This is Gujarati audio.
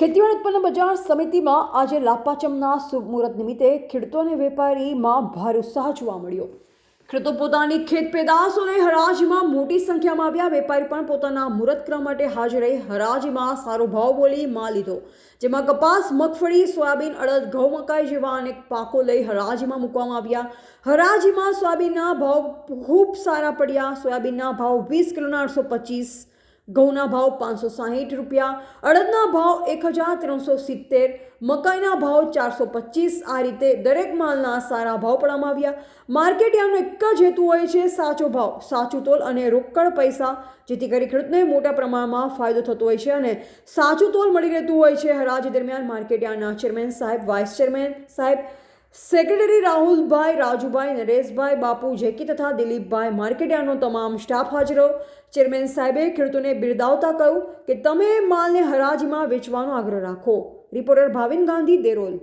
ખેતીવાડી ઉત્પન્ન બજાર સમિતિમાં આજે લાપાચમના શુભ મુહૂર્ત નિમિત્તે ખેડૂતો અને વેપારીમાં ભારે ઉત્સાહ જોવા મળ્યો. ખેડૂતો પોતાની ખેત પેદાશો અને હરાજીમાં મોટી સંખ્યામાં આવ્યા. વેપારી પણ પોતાના મુહૂર્તક્રમ માટે હાજર રહી. હરાજીમાં સારો ભાવ બોલી માં લીધો, જેમાં કપાસ, મગફળી, સોયાબીન, અડદ, ઘઉં મકાઈ જેવા અનેક પાકો લઈ હરાજીમાં મૂકવામાં આવ્યા. હરાજીમાં સોયાબીનના ભાવ ખૂબ સારા પડ્યા. સોયાબીનના ભાવ વીસ કિલોના આઠસો પચીસ ઘઉંના ભાવ પાંચસો સાહીઠ રૂપિયા, અડદના ભાવ એક હજાર ત્રણસો સિત્તેર, મકાઈના ભાવ ચારસો પચીસ, આ રીતે દરેક માલના સારા ભાવ પડવામાં આવ્યા. માર્કેટ એક જ હેતુ હોય છે, સાચો ભાવ, સાચું તોલ અને રોકડ પૈસા, જેથી કરી ખેડૂતને મોટા પ્રમાણમાં ફાયદો થતો હોય છે અને સાચું તોલ મળી રહેતું હોય છે. હરાજી દરમિયાન માર્કેટ ચેરમેન સાહેબ, વાઇસ ચેરમેન સાહેબ સેક્રેટરી રાહુલભાઈ રાજુભાઈ નરેશભાઈ બાપુ જેકી તથા દિલીપભાઈ માર્કેટયાર્ડનો તમામ સ્ટાફ હાજરો. ચેરમેન સાહેબે ખેડૂતોને બિરદાવતા કહ્યું કે તમે માલને હરાજીમાં વેચવાનો આગ્રહ રાખો. રિપોર્ટર ભાવિન ગાંધી, દેરોલ.